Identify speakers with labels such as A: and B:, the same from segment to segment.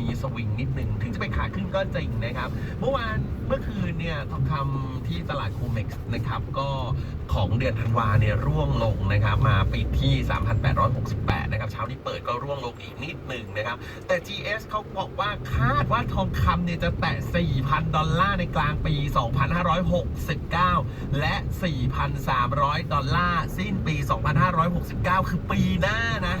A: ช่วงนี้สวิงนิดนึง ถึงจะไปขาขึ้นก็จริงนะครับ เมื่อวานเมื่อคืนเนี่ยทองคำที่ตลาดโคเม็กซ์นะครับก็ของเดือนธันวาเนี่ยร่วงลงนะครับ มาปิดที่ 3,868 นะครับ เช้านี้เปิดก็ร่วงลงอีกนิดหนึ่งนะครับ แต่ GS เขาบอกว่าคาดว่าทองคำเนี่ยจะแตะ 4,000 ดอลลาร์ในกลางปี 2569 และ 4,300 ดอลลาร์สิ้นปี 2569 คือปีหน้านะ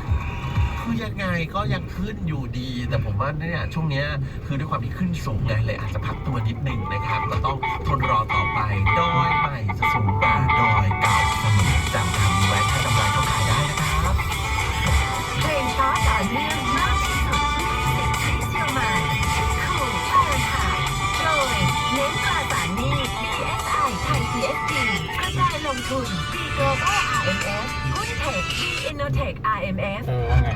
A: คือยังไงก็ยังขึ้นอยู่ดี แต่ผมว่าเนี่ยช่วงเนี้ยคือด้วยความที่ขึ้นสูงไงเลยอาจจะพักตัวนิดหนึ่งนะครับ ก็ต้องทนรอต่อไปดอยใหม่จะสูงกว่าดอยเก่าเสมอจำคำนี้ไว้ถ้ากำไรก็ขายได้นะครับ
B: เพลงช้าต่อเนื่องมากที่สุด20ที่เชียงใหม่คู่พารันไทยโดยเน้นตราสารหนี้ DSI ไทย CSD กระจายลงทุน B Global RMF หุ้นเทค B Innotech RMF
C: เออว่าไง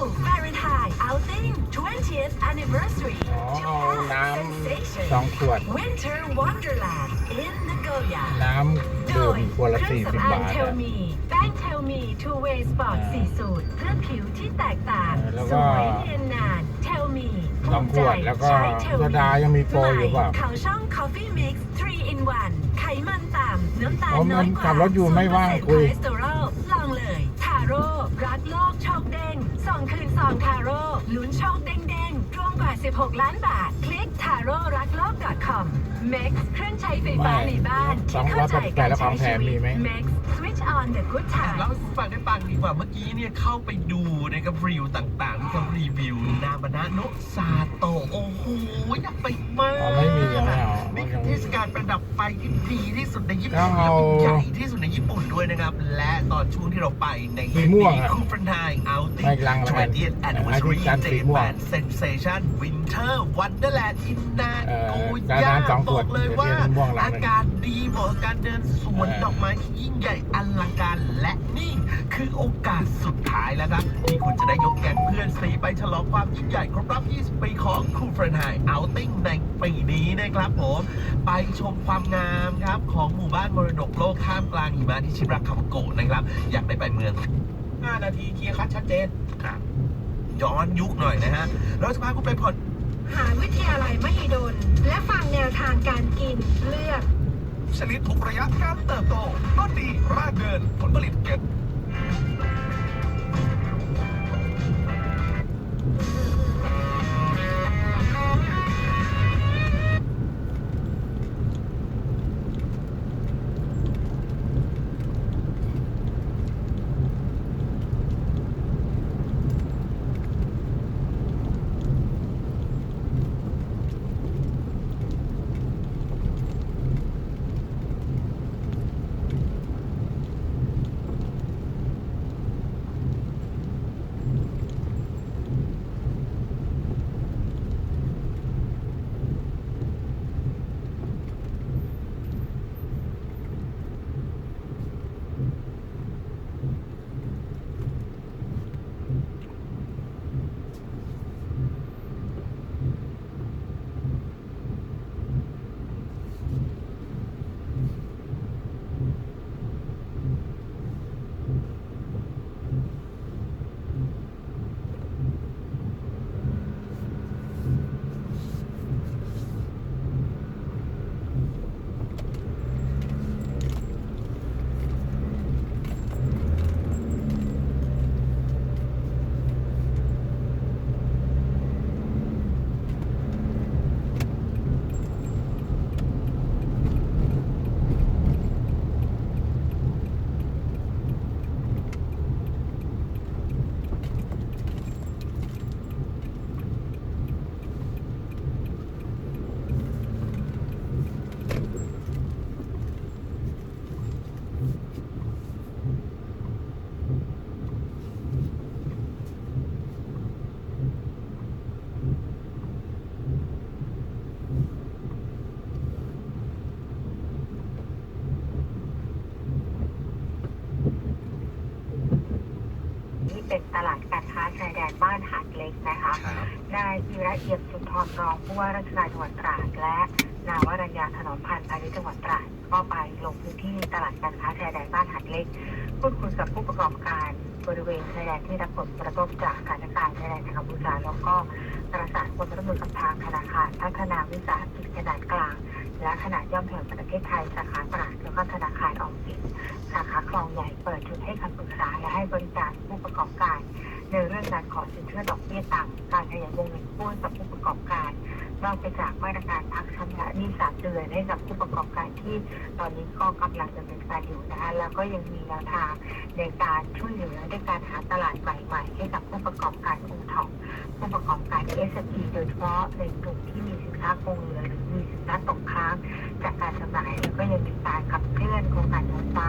B: คู่ Valentine Outing 20th Anniversary
C: อ๋อเอา
B: Japan
C: น้ำ
B: Sensation
C: สองขวด
B: Winter Wonderland in Nagoya
C: น้ำดื่มขวดละสี่สิบบาท
B: เทล
C: อะ
B: มีแป้งเทลมีทูเวย์สปอร์ต
C: อ่า
B: สี่สูตรเพื่อผิวที่แตกต่าง
C: เออแล้ว
B: ส
C: ก็
B: วยเนียนนานเทลมี
C: สองขวดแล้วก็โซดายังมีโปรอยู่เปล่า
B: เขาช่อง Coffee Mix 3 in 1ไขมันต่ำน้ำตาล
C: อ๋อ
B: น้อยก
C: มันขั
B: ว่า
C: บรถอยู่ไม่ว่าง
B: 0%
C: คุย
B: คอเลสเตอรอลลองเลยทาโร่รักโลก โชคเด้งส่งคืนซองทาโร่ลุ้นโชคเด้งเด้งรวมกว่า 16 ล้านบาท คลิกทาโร่รักโลก .com Max เครื่องใช้ไฟฟ้า
C: ไม่
B: ในบ้าน
C: สอง
B: ที่
C: ร้อ
B: เข้ายใจ
C: แปด
B: การ
C: แล้วข
B: ใช้
C: องแถ
B: ชี
C: ม
B: วิ
C: มี
B: ต
C: ไหม
B: Max Switch on the good
A: เล่า
B: time
A: ให้คุณฟังได้ฟังดีกว่าเมื่อกี้เนี่ยเข้าไปดูนะครับรีวิวต่างๆที่เขารีวิวนามนะโนะซาโตะโอ้โหอยากไปมาก
C: อ๋อไม่มียังไม่เอา
A: นี่คือเทศกาลประดับไฟที่ดีที่สุดในญี่ปุ่น
C: ต้อง
A: และ
C: เอา
A: ใหญ่ที่สุดในญี่ปุ่นด้วยนะครับ และตอนช่วงที่เราไปใน
C: สีม่วงอะ
A: คูฟรนไทเอาติ้ง
C: ไม่ลังแล้วกัน
A: 20th
C: ไอ้
A: anniversary
C: ที่การสีม่วง
A: Japan Sensation Winter Wonderland in นา
C: เออ
A: โก
C: การ
A: ย่า
C: น้ำสอง
A: บ
C: ขว
A: อ
C: ด
A: กเลยว่า
C: เดี๋ยวเรียนม่วงหลัง
A: อากาศดีเหมาะกับการเดินสวน
C: เออ
A: ดอกไม้ที่ยิ่งใหญ่อลังการและนี่คือโอกาสสุดท้ายแล้วครับ ที่คุณจะได้ยกแก๊งเพื่อนซีไปฉลองความยิ่งใหญ่ครบรอบ 20 ปีของคูเฟรนไฮเอาติ้งในปีนี้นะครับผมไปชมความงามครับ ของหมู่บ้านมรดกโลกท่ามกลางหิมะที่ชิราคาโกะนะครับ อยากได้ไปเมือง 5 นาทีเคลียร์คัดชัดเจนครับย้อนยุคหน่อยนะฮะเราจะพาคุณไปผ่อน
B: หาวิทยาลัยมหิดล และฟังแนวทางการกินเลือก
A: ชนิดทุกระยะการเติบโตต้นดีรากเดินผลผลิตเก็บ
B: ร
A: ร
B: องผู้ว่าราชการจังหวัดตราดและนาวรัญญาถนอมพันธ์พาณิชย์จังหวัดตราดก็ไปลงพื้นที่ตลาดการค้าชายแดนบ้านหาดเล็กพูดคุยกับผู้ประกอบการบริเวณชายแดนที่รับผลกระทบจากสถานการณ์ชายแดนกัมพูชาแล้วก็
D: ประสานความร่วมมือกับทางธนาคาร พัฒนาวิสาหกิจขนาดกลาง และขนาดย่อมแห่งประเทศไทยสาขาตราดแล้วก็ธนาคารออมสินสาขาคลองใหญ่เปิดจุดให้คำปรึกษาและให้บริการผู้ประกอบการ ในเรื่องการขอสินเชื่อดอกเบี้ยต่ำการขยายวงเงินกู้ให้กับผู้ประกอบการนอกไปจากมาตรการพักชำระหนี้สามเดือนให้กับผู้ประกอบการที่ตอนนี้ก็กำลังดำเนินการอยู่นะคะแล้วก็ยังมีแนวทางในการช่วยเหลือในการหาตลาดใหม่ๆให้กับผู้ประกอบการโอท็อปผู้ประกอบการ SME โดยเฉพาะในกลุ่มที่มีสินค้าคงเหลือหรือมีสินค้าตกค้างจากการจำหน่ายแล้วก็ยังมีการขับเคลื่อนโครงการไฟฟ้า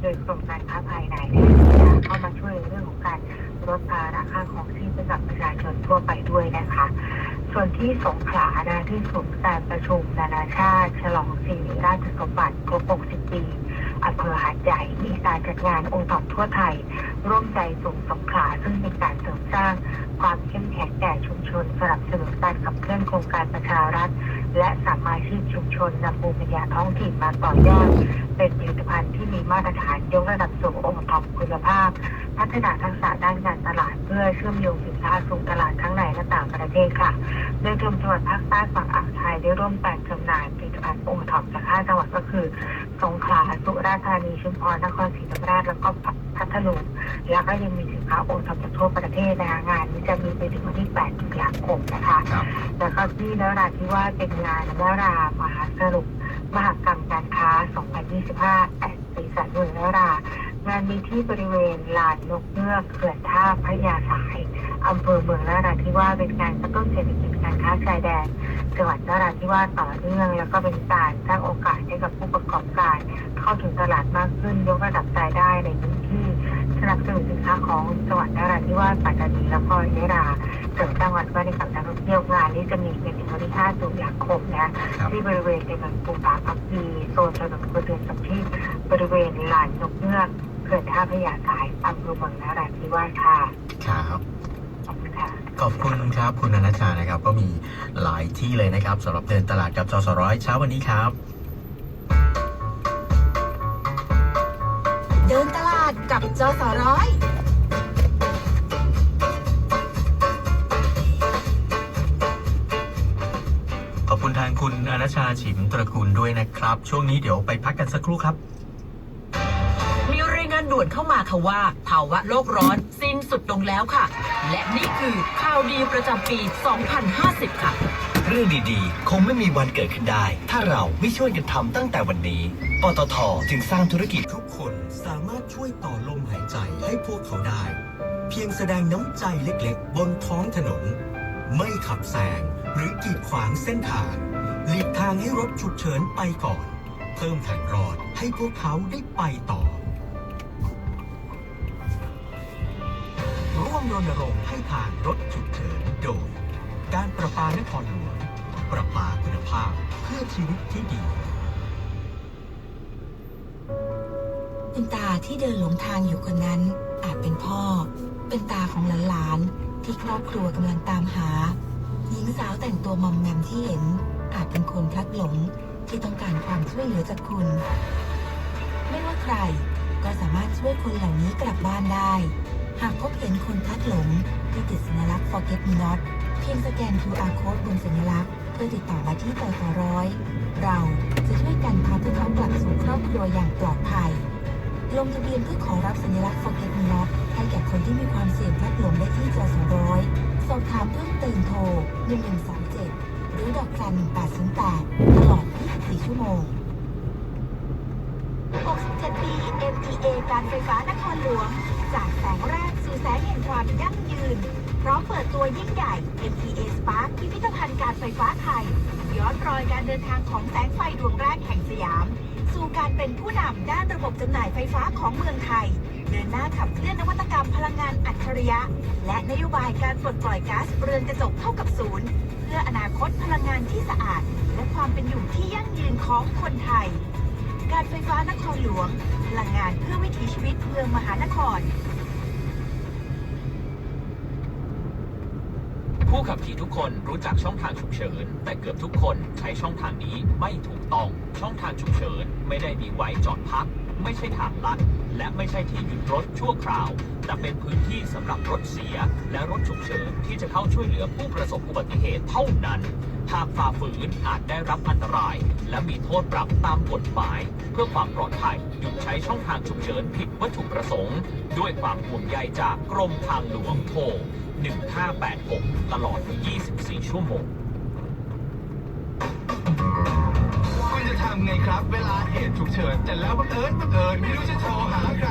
D: โดยกรมการค้าภายในเข้ามาช่วยเรื่องของการ ลดภาระค่าของชีพให้กับประชาชนทั่วไปด้วยนะคะ ส่วนที่สงขลานะที่ศูนย์การประชุมนานาชาติ ฉลองสิริราชสมบัติครบ 60 ปีอำเภอหาดใหญ่มีการจัดงานองค์กรทั่วไทย ร่วมใจสู่สงขลาซึ่งเป็นการเสริมสร้างความเข้มแข็งแก่ชุมชนสนับสนุนการขับเคลื่อนโครงการประชารัฐ และสามอาชีพชุมชนนำภูมิปัญญาท้องถิ่นมาต่อยอดเป็นผลิตภัณฑ์ที่มีมาตรฐานยกระดับสู่องค์ประกอบคุณภาพ พัฒนาทักษะด้านการตลาดเพื่อเชื่อมโยงสินค้าสู่ตลาดทั้งในและต่างประเทศค่ะ โดยกรมจังหวัดภาคใต้ฝั่งอ่าวไทยได้ร่วมการจำหน่ายผลิตภัณฑ์องค์ท็อปจากห้าจังหวัดก็คือสงขลาสุราษฎร์ธานีชุมพรนครศรีธรรมราชแล้วก็พัทลุงแล้วก็ยังมีสินค้าโอท็อปจากทั่วประเทศนะคะงานนี้จะมีไปถึงวันที่8ตุลาคมนะคะ
E: ครับ
D: แล้วก็ที่นราธิวาสเป็นงานนรามหาสรุปมหกรรมการค้า 2025แอดสีสันเมืองนรา งานมีที่บริเวณลานนกเงือกเขื่อนท่าพระยาสายอำเภอเมืองนราธิวาสเป็นการกระตุ้นเศรษฐกิจการค้าชายแดนจังหวัดนราธิวาสต่อเนื่อง แล้วก็เป็นการสร้างโอกาสให้กับผู้ประกอบการ เข้าถึงตลาดมากขึ้นยกระดับรายได้ในพื้นที่สนับสนุนสินค้าของจังหวัดนราธิวาสปัตตานีแล้วก็ยะลาเสริมสร้างวัฒนธรรมกับนักท่องเที่ยวงานนี้จะมีเป็นถึงวันที่5ตุลาคมนะ
E: ครับ
D: ที่บริเวณเป็นมันปูปาพักดีโซนถนนคนเดินกับที่บริเวณลานนกเงือกเขื่อนท่าพระยาสายอำเภอเมืองนราธิวาสค่ะ
E: ครับ
D: ขอบคุณค่ะ
E: ขอบคุณครับ คุณอนัชชานะครับ ก็มีหลายที่เลยนะครับสำหรับเดินตลาดกับจสร้อยเช้าวันนี้ครับ
F: เดินตลาดกับจสร้อย
E: ขอบคุณทางคุณอนัชชาฉิมตระกูลด้วยนะครับ ช่วงนี้เดี๋ยวไปพักกันสักครู่ครับ
G: มีรายงาน ด่วนเข้ามาค่ะว่า ภาวะโลกร้อนสิ้นสุดลงแล้วค่ะ และนี่คือข่าวดีประจำปี 2050 ค่ะ
H: เรื่องดีๆ คงไม่มีวันเกิดขึ้นได้ ถ้าเราไม่ช่วยกันทำตั้งแต่วันนี้ ปตทจึงสร้างธุรกิจ
I: ทุกคนสามารถช่วยต่อลมหายใจให้พวกเขาได้ เพียงแสดงน้ำใจเล็กๆ บนท้องถนน ไม่ขับแซงหรือกีดขวางเส้นทางหลีกทางให้รถฉุกเฉินไปก่อน เพิ่มทางรอดให้พวกเขาได้ไปต่อ มรณรงค์ให้ผ่านรถฉุกเฉินโดย การประปานครหลวงประปาคุณภาพเพื่อชีวิตที่ดี
J: คุณตาที่เดินหลงทางอยู่คนนั้น อาจเป็นพ่อ เป็นตาของหลานๆที่ครอบครัวกำลังตามหา หญิงสาวแต่งตัวมอมแมมที่เห็น อาจเป็นคนพลัดหลงที่ต้องการความช่วยเหลือจากคุณ ไม่ว่าใครก็สามารถช่วยคนเหล่านี้กลับบ้านได้ หากพบเห็นคนพลัดหลงที่ติดสัญลักษณ์ forget me not เพียงสแกน QR code บนสัญลักษณ์ เพื่อติดต่อมาที่ตสร้อยเราจะช่วยกันพาพวกเขากลับสู่ครอบครัวอย่างปลอดภัย ลงทะเบียนเพื่อขอรับสัญลักษณ์ Forget Me Not ให้แก่คนที่มีความเสี่ยงพลัดหลงได้ที่จสร้อยสอบถามเพิ่มเติมโทร 1137 หรือดอกจัน1808 ตลอด 24 ชั่วโมง
F: 67ปี MTA การไฟฟ้านครหลวง จากแสงแรกสู่แสงแห่งความยั่งยืน พร้อมเปิดตัวยิ่งใหญ่ MTA Spark พิพิธภัณฑ์การไฟฟ้าไทย ย้อนรอยการเดินทางของแสงไฟดวงแรกแห่งสยาม สู่การเป็นผู้นำด้านระบบจำหน่ายไฟฟ้าของเมืองไทย เดินหน้าขับเคลื่อนนวัตกรรมพลังงานอัจฉริยะ และนโยบายการปลดปล่อยก๊าซเรือนกระจกเท่ากับศูนย์ เพื่ออนาคตพลังงานที่สะอาด และความเป็นอยู่ที่ยั่งยืนของคนไทย การไฟฟ้านครหลวง พลังงานเพื่อวิถีชีวิตเมืองมหานคร
K: ผู้ขับขี่ทุกคนรู้จักช่องทางฉุกเฉิน แต่เกือบทุกคนใช้ช่องทางนี้ไม่ถูกต้อง ช่องทางฉุกเฉินไม่ได้มีไว้จอดพัก ไม่ใช่ทางลัด และไม่ใช่ที่หยุดรถชั่วคราว แต่เป็นพื้นที่สำหรับรถเสีย และรถฉุกเฉินที่จะเข้าช่วยเหลือผู้ประสบอุบัติเหตุเท่านั้น หากฝ่าฝืนอาจได้รับอันตราย และมีโทษปรับตามกฎหมาย เพื่อความปลอดภัยหยุดใช้ช่องทางฉุกเฉินผิดวัตถุประสงค์ ด้วยความห่วงใยจากกรมทางหลวงโทร1586 ตลอด 24 ชั่วโมง
L: เหตุฉุกเฉินแต่แล้วบังเอิญบังเอิญไม่รู้จะโทรหาใคร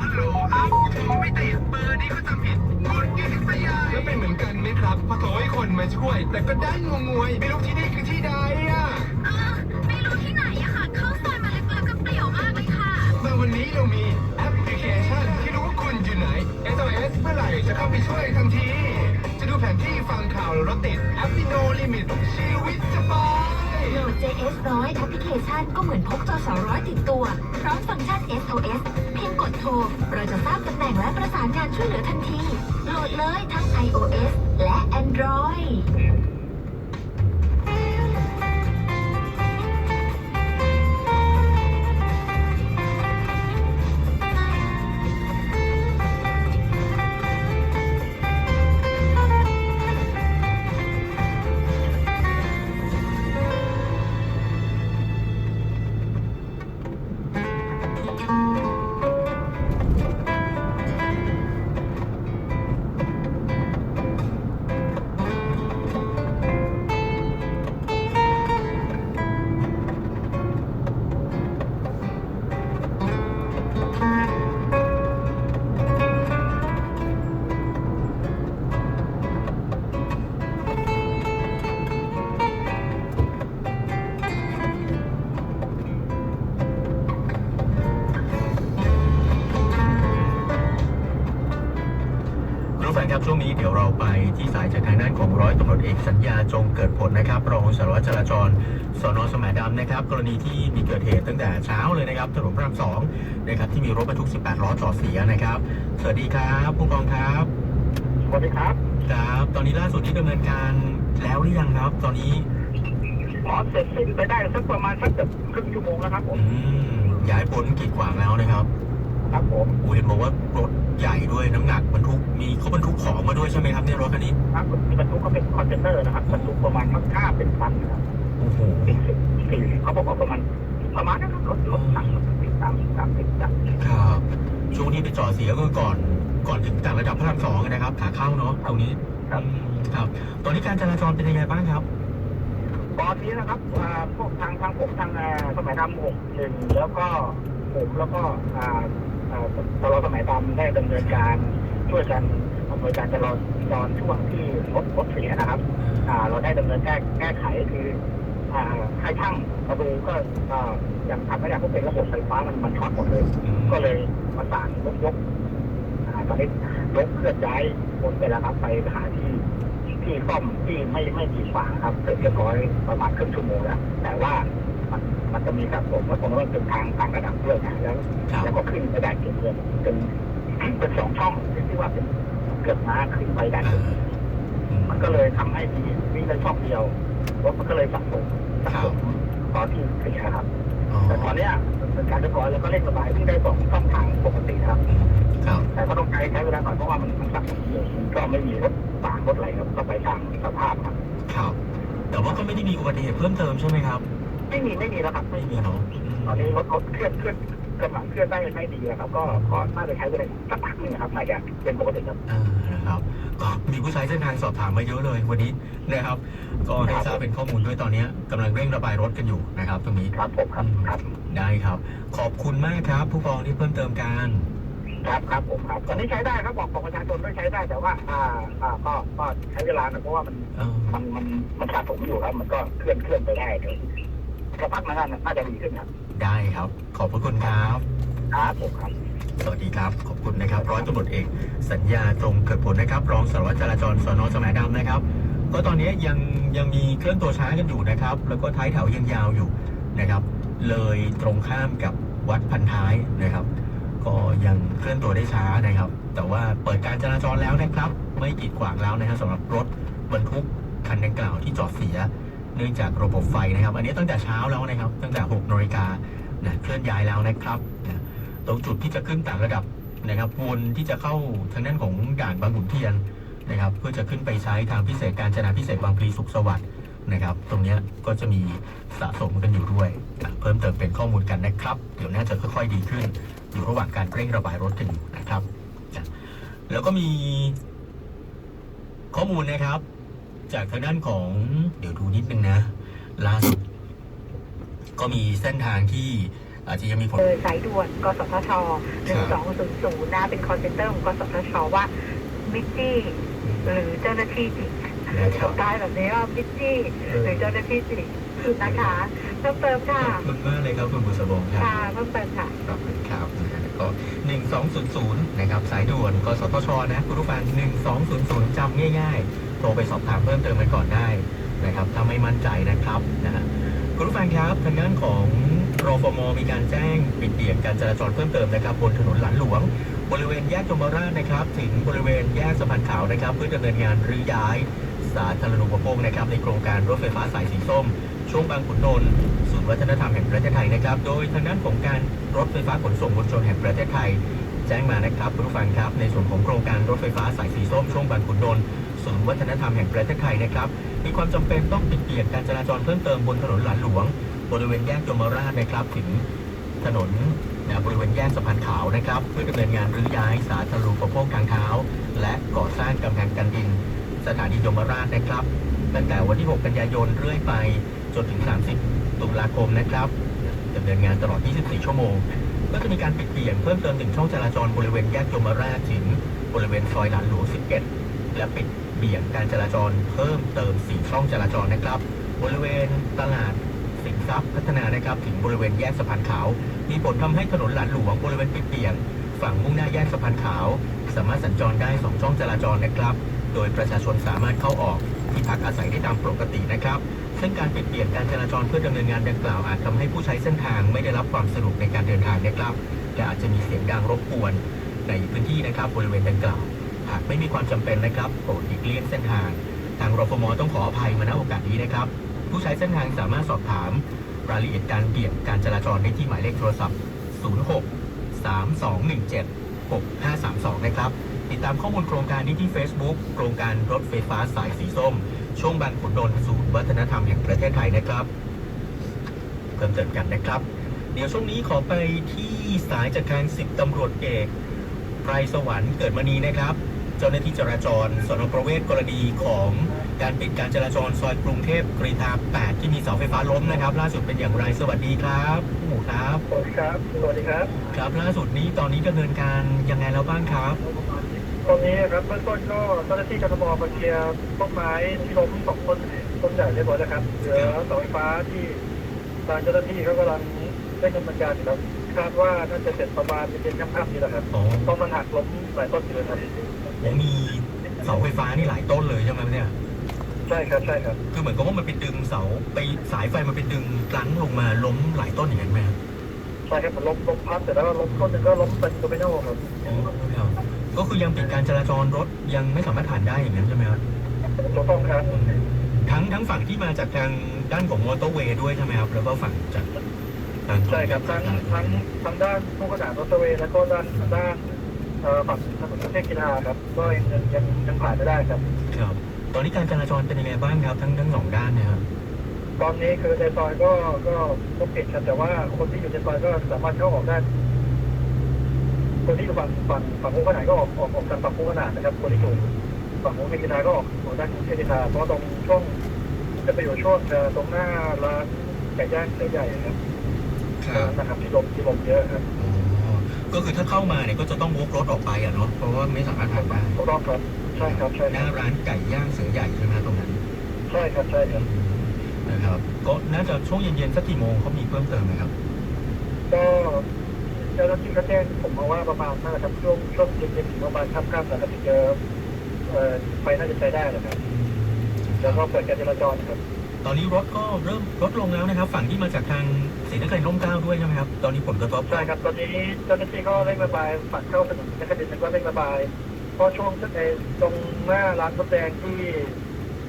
L: ฮัลโหลครับโทรไม่ติดเบอร์นี้ก็จะผิดกดยิงไปใหญ่แล้วเป็นเหมือนกันไหมครับพอโทรให้คนมาช่วย แต่ก็ดันงงงวยไม่รู้ที่นี่คือที่ใดอะ
J: ไม่รู้ที่ไหนอะค่ะเข้าซอยมาลึกๆก็เปลี่ยวมากเลยค่ะ
L: มาวันนี้เรามีแอปพลิเคชันที่รู้ว่าคุณอยู่ไหน SOS เมื่อไหร่จะเข้าไปช่วยทันที จะดูแผนที่ฟังข่าวรถติดแอปพลิโนลิมิตชีวิตจะไป
J: โหลด JS ร้อยแอปพลิเคชันก็เหมือนพกจอสอร้อยติดตัว พร้อมฟังก์ชัน SOS เพียงกดโทร เราจะทราบตำแหน่งและประสานงานช่วยเหลือทันที โหลดเลยทั้ง iOS และ Android
I: ที่สายจากทางด้านของร้อยตำรวจเอกสัญญาจงเกิดผลนะครับรองสารวัตรจราจรสนสมัยดำนะครับ กรณีที่มีเกิดเหตุตั้งแต่เช้าเลยนะครับถนนพระรามสองนะครับที่มีรถบรรทุก 18 ล้อจอดเสียนะครับ สวัสดีครับผู้กองครับ
M: สวัสดีครับ
I: ครับ ตอนนี้ล่าสุดที่ดำเนินการแล้วหรือยังครับ ตอนนี้
M: หมอเสร็จสิ้นไปได้สักประมาณสักเกือบครึ่งชั่วโมงแล้วครับผม
I: อืมย้ายพ้นกีดขวางแล้วนะครับ
M: ครับผม
I: โอ้เห็นบอกว่า รถใหญ่ด้วยน้ำหนักบรรทุกมีเขาบรรทุกของมาด้วยใช่ไหมครับเนี่ยรถคันนี้
M: ครับที่บรรทุกก็เป็นคอนเทนเนอร์นะครับบรรทุกประมาณสักห้าเป็นตันนะครับ
I: โอ้โห
M: สี่สิบสี่สิบเขาบอกว่าประมาณประมาณนั้นครับรถรถหนักรถติดตามตามติดตัน
I: ครับช่วงที่ไปจอดเสียก็คือก่อน ก่อนถึงต่างระดับพระรามสองนะครับขาเข้าเนาะตรงนี้
M: ครับ
I: อืมครับ ตอนนี้การจราจรเป็นยังไงบ้างครับ
M: ตอนนี้นะครับอ่าพวกทางทางผมทางอ่าสมัยดำหกหนึ่งแล้วก็ผมแล้วก็ อ่าอ่าตลอดสมัยดำได้ดำเนินการช่วยกันอำนวยการจราจรช่วงที่รถรถเสียนะครับอ่าเราได้ดำเนินแก้แก้ไขคืออ่าให้ช่างมาดูก็อ่ย่างทำไม่ได้เพราะเป็นระบบไฟฟ้ามันมันช็อตหมดเลย ก็เลยประสานยกยกตอนนี้ยกเคลื่อนย้ายคนไปแล้วครับไปหาที่ที่ซ่อมที่ไม่ไม่กีดขวางครับเสร็จเรียบร้อยประมาณครึ่งชั่วโมงแล้วแต่ว่า มันมันจะมีสะสมว่าตรงนั้นมันเป็นทางต่างระดับด้วยนะแล้ว
I: ครับ
M: แล้วก็ขึ้นไปได้เกือบเลยเป็นเป็นสองช่องที่ว่าเป็นเกือบม้าขึ้นไปได้
I: เอออืม
M: มันก็เลยทำให้มีมีในช่องเดียวรถมันก็เลยสะสมสะสมตอนที่เสียครับ
I: อ๋อ
M: แต่ตอนเนี้ยเป็นการเรียบร้อยแล้วก็เร่งระบายที่ได้สองช่องทางปกติครับ
I: อืมครับ
M: แต่ก็ต้องใช้ใช้เวลาหน่อยเพราะว่ามันมันสะสมเยอะมันก็ไม่มีรถฝางรถอะไรครับก็ไปตามสภาพครับ
I: ครับแต่ว่าก็ไม่ได้มีอุบัติเหตุเพิ่มเติมใช่ไหมครับ
M: ไม่มีไม่มีแล้วครับ
I: ไม่
M: ไม่
I: มี
M: มี
I: เนาะอืม
M: ตอนนี้รถรถเคลื่อนเคลื่อนกำลังเคลื่อนได้ไม่ดีแล้วครับ ก็ก็น่าจะใช้เวลาสักพักหนึงนะครับน่าจะเป็นปกติครับ
I: อ่านะครับ ก็มีผู้ใช้เส้นทางสอบถามมาเยอะเลยวันนี้นะครับ ก็ให้ทราบเป็นข้อมูลด้วยตอนนี้กำลังเร่งระบายรถกันอยู่นะครับ ตรงนี้
M: ครับผมครับครับ
I: ได้ครับ ขอบคุณมากครับ ผู้กองที่เพิ่มเติมการ
M: ครับครับผมครับตอนนี้ใช้ได้ครับบอกบอกประชาชนด้วยใช้ได้แต่ว่า อ่าอ่าก็ก็ใช้เวลาหน่อยเพราะว่ามัน
I: เออ
M: มันมันมันสะสมอยู่ครับ มันก็เคลื่อนเคลื่อนไปได้เดี๋ยว สักพักนั้นน่าจะดีขึ้นครับ
I: ได้ครับ ขอบพระคุณครับ
M: ครับผมครับ
I: สวัสดีครับ ขอบคุณนะครับ ร้อยตำรวจเอก สัญญาตรงเกิดผลนะครับ รองสารวัตรจราจรสนสมัยดำนะครับ ก็ตอนนี้ยังยังมีเคลื่อนตัวช้ากันอยู่นะครับ แล้วก็ท้ายแถวยังยาวอยู่นะครับ เลยตรงข้ามกับวัดพันท้ายนะครับ ก็ยังเคลื่อนตัวได้ช้านะครับ แต่ว่าเปิดการจราจรแล้วนะครับ ไม่กีดขวางแล้วนะครับสำหรับรถบรรทุกคันดังกล่าวที่จอดเสีย เนื่องจากระบบไฟนะครับ อันนี้ตั้งแต่เช้าแล้วนะครับ ตั้งแต่6นาฬิกานะเคลื่อนย้ายแล้วนะครับนะตรงจุดที่จะขึ้นต่างระดับนะครับวนที่จะเข้าทางด้านของด่านบางขุนเทียนนะครับ เพื่อจะขึ้นไปใช้ทางพิเศษการจนาพิเศษบางพลีสุขสวัสดิ์นะครับ ตรงนี้ก็จะมีสะสมกันอยู่ด้วย เพิ่มเติมเป็นข้อมูลกันนะครับ เดี๋ยวน่าจะค่อยๆดีขึ้น อยู่ระหว่างการเร่งระบายรถกันอยู่นะครับ แล้วก็มีข้อมูลนะครับ จากทางด้านของเดี๋ยวดูนิดนึงนะล่าสุดก็มีเส้นทางที่อาจจะยังมีผล
D: เบอร์สายด่วนกสทช1200นะเป็นคอนเซ็นเตอร์ของกสทชว่ามิจจี้หรือเจ้าหน้าที่จริง
I: นะครับ
D: จบได้แบบนี้ว่ามิจจี้หรือเจ้าหน้าที่จริงนะคะเพิ่มเติมค่ะ
I: ขอบคุณมากเลยครับคุณบุษบงครั
D: ค่ะ
I: บ
D: เพิ่มเติมค่ะ
I: ขอบคุณครับนะ 1200 นะครับ สายด่วนกสทชนะคุณผู้ฟัง 1200 จำง่ายๆ โทรไปสอบถามเพิ่มเติมไปก่อนได้นะครับถ้าไม่มั่นใจนะครับนะฮะคุณผู้ฟังครับทางด้านของรอฟมมีการแจ้งปิดเบี่ยงการจราจรเพิ่มเติมนะครับบนถนนหลันหลวง บริเวณแยกจมราชนะครับ ถึงบริเวณแยกสะพานขาวนะครับ เพื่อดำเนินงานรื้อย้าย สาธารณูปโภคนะครับในโครงการรถไฟฟ้าสายสีส้ม ช่วงบางขุนนนท์ศูนย์วัฒนธรรมแห่งประเทศไทยนะครับ โดยทางด้านของการรถไฟฟ้าขนส่งมวลชนแห่งประเทศไทย แจ้งมานะครับคุณผู้ฟังครับ ในส่วนของโครงการรถไฟฟ้าสายสีส้มช่วงบางขุนนนท์ศูนย์วัฒนธรรมแห่งประเทศไทยนะครับ มีความจำเป็นต้องปิดเปลี่ยนการจราจรเพิ่มเติมบนถนนหลานหลวง บริเวณแยกยมราชนะครับถึงถนนบริเวณแยกสะพานขาวนะครับ เพื่อดำเนินงานรื้อย้ายสาธารณูปโภคทางเท้า และก่อสร้างกำแพงกันดิน สถานียมราชนะครับ ตั้งแต่วันที่ 6 กันยายนเรื่อยไป จนถึง 30 ตุลาคมนะครับดำเนินงานตลอด 24 ชั่วโมง ก็จะมีการปิดเปลี่ยนเพิ่มเติมถึงช่องจราจรบริเวณแยกยมราชถึงบริเวณซอยหลานหลวง 11 และปิดเบี่ยงการจราจรเพิ่มเติม 4 ช่องจราจรนะครับ บริเวณตลาดสินทรัพย์พัฒนานะครับถึงบริเวณแยกสะพานขาว มีผลทำให้ถนนหลานหลวงบริเวณปิดเบี่ยง ฝั่งมุ่งหน้าแยกสะพานขาว สามารถสัญจรได้ 2 ช่องจราจรนะครับ โดยประชาชนสามารถเข้าออกที่พักอาศัยได้ตามปกตินะครับ ซึ่งการปิดเปลี่ยนการจราจรเพื่อดำเนินงานดังกล่าวอาจทำให้ผู้ใช้เส้นทางไม่ได้รับความสะดวกในการเดินทางนะครับและอาจจะมีเสียงดังรบกวน ในพื้นที่นะครับบริเวณดังกล่าว หากไม่มีความจำเป็นนะครับโปรดหลีกเลี่ยงเส้นทาง ทางรฟมต้องขออภัยมาณโอกาสนี้นะครับผู้ใช้เส้นทางสามารถสอบถาม รายละเอียดการเบี่ยงการจราจรได้ที่หมายเลขโทรศัพท์ 06 3217 6532 นะครับ ติดตามข้อมูลโครงการนี้ที่ Facebook โครงการรถไฟฟ้าสายสีส้ม ช่วงบางขุนนนท์ศูนย์วัฒนธรรมแห่งประเทศไทยนะครับ เพิ่มเติมกันนะครับ เดี๋ยวช่วงนี้ขอไปที่สายจากทางสิบตำรวจเอกไพรสวรรค์เกิดมณีนะครับ เจ้าหน้าที่จราจรสนประเวศกรณีของการปิดการจราจรซอยกรุงเทพกรีฑา8 ที่มีเสาไฟฟ้าล้มนะครับ ล่าสุดเป็นอย่างไรสวัสดีครับผู้หมูครับ
C: สวัสดีครับ สวัสดีครับ
I: ครับล่าสุดนี้ตอนนี้ดำเนินการยังไงแล้วบ้างครับ
C: ตอนนี้ครับเบื้องต้นก็เจ้าหน้าที่กทมมาเคลียร์ต้นไม้ที่ล้มสองต้นต้นใหญ่เรียบร้อยแล้วครับเหลือเสาไฟฟ้าที่ทางเจ้าหน้าที่เขากำลังเร่งดำเนินการอยู่ครับคาดว่าน่าจะเสร็จประมาณเป็นค่ำๆนี่แหละครับ
I: อ๋อ
C: เพราะมันหักล้มหลายต้นอยู่เลยครับ
I: ผมมีเสาไฟฟ้านี่หลายต้นเลยใช่ไหมเนี่ย
C: ใช่ครับใช่ครับ
I: คือเหมือนกับว่ามันไปดึงเสาไปสายไฟมันไปดึงรั้งลงมาล้มหลายต้นอย่างนั้นไหมครับ
C: ใช่ครับมันล้มล้มพัดแต่แล้วก็ล้มต้นหนึงก็ล้มเป็นโดมิโนครับ
I: อ๋อครับ ก็คือยังปิดการจราจรรถยังไม่สามารถผ่านได้อย่างนั้นใช่ไหมครับ
C: ถูกต้องครับ
I: ทั้งทั้งฝั่งที่มาจากทางด้านของมอเตอร์เวย์ด้วยใช่ไหมครับแล้วก็ฝั่งจากทาง
C: ใช่ครับทั้งทั้งทั้งด้านผู้ขนานรถเวย์แล้วก็ด้านด้านเอ่อฝั่งถนนเทพกีฬาครับก็ยังยังยังยังผ่านไม่ได้ครับ
I: ครับ ตอนนี้การจราจรเป็นยังไงบ้างครับทั้งทั้งสองด้านเนะครับ
C: ตอนนี้คือในซอยก็ก็ก็ปิดครับแต่ว่าคนที่อยู่ในซอยก็สามารถเข้าออกได้ คนที่อยู่ฝั่งฝั่งฝั่งผู้ขนานก็ออกออกออกทางฝั่งผู้ขนานนะครับคนที่อยู่ฝั่งผู้เทพกีฬาก็ออกออกด้านเทพกีฬาเพราะว่าตรงช่วงจะไปอยู่ช่วงเอ่อตรงหน้าร้านไก่ย่างเสือใหญ่นะครับนะครับที่ลมที่ลมเยอะครับ
I: อ๋อก็คือถ้าเข้ามาเนี่ยก็จะต้องวกรถออกไปอะเนาะเพราะว่าไม่สามารถผ่านได้
C: ถูกต้องครับใช่ครับใช่
I: ห
C: ค
I: น้า
C: รับ
I: ร้านไก่ย่างเสือใหญ่ใช่ไหมตรงนั้น
C: ใช่ครับใช่ครับ
I: นะครับ ก็น่าจะช่วงเย็นๆสักกี่โมงเขามีเพิ่มเติมไหมครับ
C: ก็ เจ้าหน้าที่ก็แจ้งผมมาว่าประมาณนั่นแหละครับช่วงช่วงเย็นๆถึงประมาณค่ำๆแต่ก็จะเจอเอ่อไฟน่าจะใช้ได้แหละครับแล้วก็เปิดการจราจรครับ
I: ตอนนี้รถก็เริ่มลดลงแล้วนะครับ ฝั่งที่มาจากทางศรีนครินทร์ร่มเกล้าด้วยใช่ไหมครับ ตอนนี้ผลกระทบ
C: ใช่ครับตอนนี้เจ้าหน้าที่ก็เร่งระบายฝั่งเข้าถนนนักดินก็เร่งระบายเพราะช่วงไอ้ตรงหน้าร้านรถแดงที่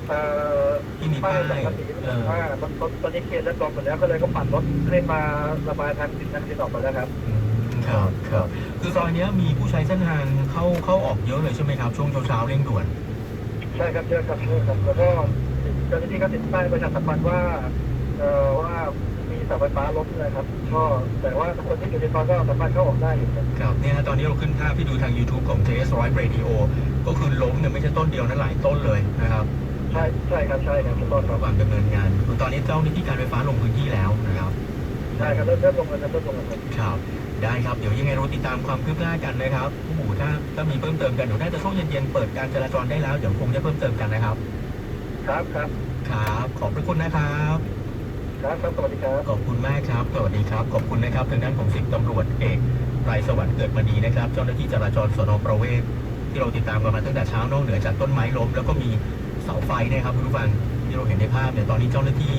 C: เอ่อ
I: ที่มี
C: ป้า
I: ป้ายย
C: สังกะสี
I: เออ
C: ว่ามันตอนตอนนี้เคลียร์แล้วกรองหมดแล้วก็เลยก็ปัดรถให้มาระบายทางสินทางสินออกมาแล้วครับ
I: อืม ครับครับคือซอยเนี้ยมีผู้ใช้เส้นทางเข้าเข้าออกเยอะเลยใช่ไหมครับ ช่วงเช้าๆเร่งด่วน
C: ใช่ครับเยอะครับเยอะครับแล้วก็เจ้าหน้าที่ก็ติดป้ายประชาสัมพันธ์ว่าเอ่อว่ามีเสาไฟฟ้าล้มนะครับก็แต่ว่าคนที่อยู่ในซอยก็สามารถเข้าออกได้อยู่ครับ
I: ครับเนี่ยฮะตอนนี้เราขึ้นภาพที่ดูทาง YouTube ของ JS r i g h Radio ก็คือล้มเนี่ยไม่ใช่ต้นเดียวนะหลายต้นเลยนะครับ
C: ใช่ใช่ครับใช่ครับถูกต้องครับ
I: ระหว่างดำเนินงานคือตอนนี้เจ้าหน้าที่การไฟฟ้าลงพื้นที่แล้วนะครับ
C: ใช่ครับเริ่มเริ่มลงกันครับเริ่มลงกันครับ
I: ครับ ได้ครับ เดี๋ยวยังไงเราติดตามความคืบหน้ากันนะครับผู้หูถ้าถ้ามีเพิ่มเติมกันเดี๋ยวน่าจะช่วงเย็นๆเปิดการจราจรได้แล้วเดี๋ยวคงจะเพิ่มเติมกันนะครับ
C: ครับครับ
I: ครับขอบพระคุณนะครับ
C: ครับครับสวัสดีครับ
I: ขอบคุณมากครับสวัสดีครับ ขอบคุณนะครับทางด้านของสิบตำรวจเอกไตรสวรรค์เกิดมณีนะครับ เจ้าหน้าที่จราจรสนประเวศที่เราติดตามกันมาตั้งแต่เช้านอกเหนือจากต้นไม้ล้มแล้วก็มีเสาไฟเนะครับคุณผู้ฟังที่เราเห็นในภาพเนี่ยตอนนี้เจ้าหน้าที่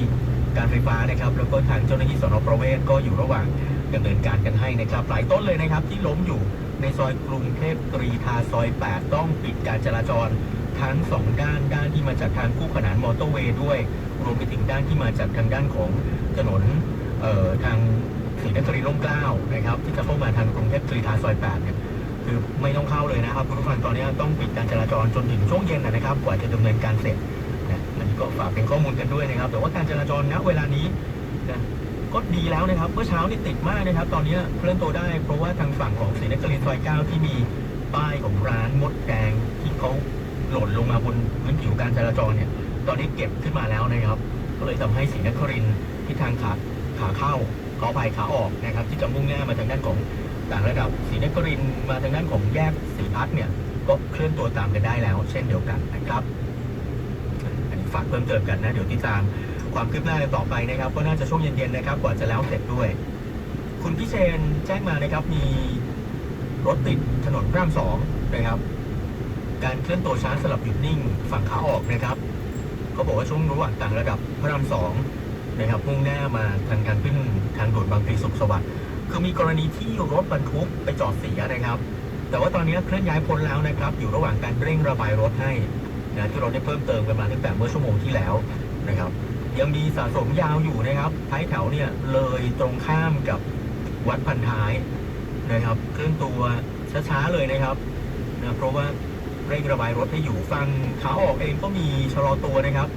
I: การไฟฟ้านะครับ แล้วก็ทางเจ้าหน้าที่สนประเวศก็อยู่ระหว่าง ดำเนินการกันให้นะครับหลายต้นเลยนะครับที่ล้มอยู่ในซอยกรุงเทพกรีธาซอย 8 ต้องปิดการจราจรทั้งสองด้านด้านที่มาจากทางคู่ขนานมอเตอร์เวย์ด้วย รวมไปถึงด้านที่มาจากทางด้านของถนนทางศรีนครินทร์ร่มเกล้านะครับ ที่จะเข้ามาทางกรุงเทพกรีฑาซอย 8 เนี่ยคือไม่ต้องเข้าเลยนะครับคุณผู้ฟังตอนนี้ต้องปิดการจราจรจนถึงช่วงเย็นนะครับ กว่าจะดำเนินการเสร็จนะอันก็ฝากเป็นข้อมูลกันด้วยนะครับ แต่ว่าการจราจรณเวลานี้นะ ก็ดีแล้วนะครับ เมื่อเช้านี่ติดมากนะครับ ตอนนี้เคลื่อนตัวได้ เพราะว่าทางฝั่งของศรีนครินทร์ซอย9ที่มีป้ายของร้านมดแดงที่เขาหล่นลงมาบนพื้นผิวการจราจรเนี่ย ตอนนี้เก็บขึ้นมาแล้วนะครับ ก็เลยทำให้ศรีนครินทร์ที่ทางขาขาเข้าขออภัยขาออกนะครับ ที่จะมุ่งหน้ามาทางด้านของต่างระดับศรีนครินทร์มาทางด้านของแยกศรีพัฒน์เนี่ยก็เคลื่อนตัวตามกันได้แล้ว เช่นเดียวกันนะครับ อันนี้ฝากเพิ่มเติมกันนะ เดี๋ยวติดตาม ความคืบหน้ากันต่อไปนะครับ ก็น่าจะช่วงเย็นๆนะครับกว่าจะแล้วเสร็จด้วย คุณพิเชนแจ้งมานะครับมีรถติดถนนพระรามสองนะครับ การเคลื่อนตัวช้าสลับหยุดนิ่งฝั่งขาออกนะครับเขาบอกว่าช่วงระหว่างต่างระดับพระรามสองนะครับมุ่งหน้ามาทางการขึ้นทางด่วนบางพลีสุขสวัสดิ์คือมีกรณีที่รถบรรทุกไปจอดเสียนะครับ แต่ว่าตอนนี้เคลื่อนย้ายพ้นแล้วนะครับ อยู่ระหว่างการเร่งระบายรถให้นะที่เราได้เพิ่มเติมกันมาตั้งแต่เมื่อชั่วโมงที่แล้วนะครับ ยังมีสะสมยาวอยู่นะครับ ท้ายแถวเนี่ยเลยตรงข้ามกับวัดพันท้ายนะครับเคลื่อนตัวช้าๆเลยนะครับนะเพราะว่าเร่งระบายรถให้อยู่ฝั่งขาออกเองก็มีชะลอตัวนะครับ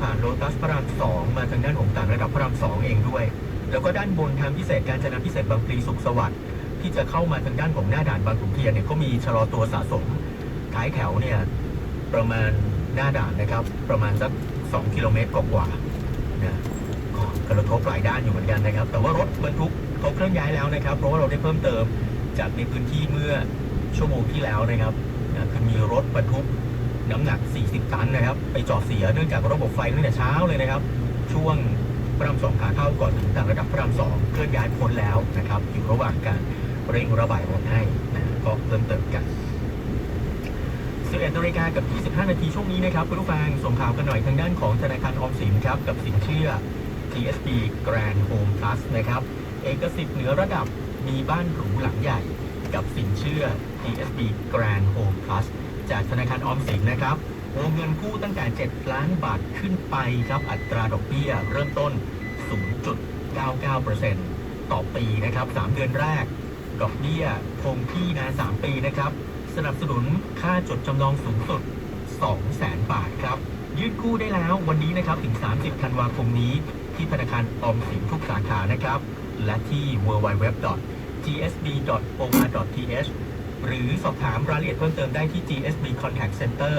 I: ผ่านโลตัสพระรามสองมาทางด้านของต่างระดับพระรามสองเองด้วย แล้วก็ด้านบนทางพิเศษการจนาพิเศษบางพลีสุขสวัสดิ์ที่จะเข้ามาทางด้านของหน้าด่านบางขุนเทียนเนี่ยก็มีชะลอตัวสะสม ท้ายแถวเนี่ยประมาณหน้าด่านนะครับ ประมาณสัก2กิโลเมตรกว่า นะก็กระทบหลายด้านอยู่เหมือนกันนะครับ แต่ว่ารถบรรทุกเขาเคลื่อนย้ายแล้วนะครับ เพราะว่าเราได้เพิ่มเติมจากในพื้นที่เมื่อชั่วโมงที่แล้วนะครับนะคือมีรถบรรทุกน้ำหนัก 40 ตันนะครับ ไปจอดเสียเนื่องจากระบบไฟตั้งแต่เช้าเลยนะครับ ช่วงพระรามสองขาเข้าก่อนถึงต่างระดับพระรามสองเคลื่อนย้ายพ้นแล้วนะครับ อยู่ระหว่างการเร่งระบายรถให้นะก็เพิ่มเติมกัน 11นาฬิกากับ 25 นาทีช่วงนี้นะครับ คุณผู้ฟังส่งข่าวกันหน่อยทางด้านของธนาคารออมสินครับ กับสินเชื่อ TSB Grand Home Plus นะครับ เอกสิทธิ์เหนือระดับมีบ้านหรูหลังใหญ่ กับสินเชื่อ TSB Grand Home Plus จากธนาคารออมสินนะครับวงเงินกู้ตั้งแต่ 7 ล้านบาทขึ้นไปครับ อัตราดอกเบี้ยเริ่มต้น 0.99%ต่อปีนะครับ 3 เดือนแรก ดอกเบี้ยคงที่นาน3ปีนะครับ สนับสนุนค่าจดจำนองสูงสุด 200,000 บาทครับ ยื่นกู้ได้แล้ววันนี้นะครับถึง 30 ธันวาคมนี้ ที่ธนาคารออมสินทุกสาขานะครับ และที่ www gsb.or.th หรือสอบถามรายละเอียดเพิ่มเติมได้ที่ GSB Contact Center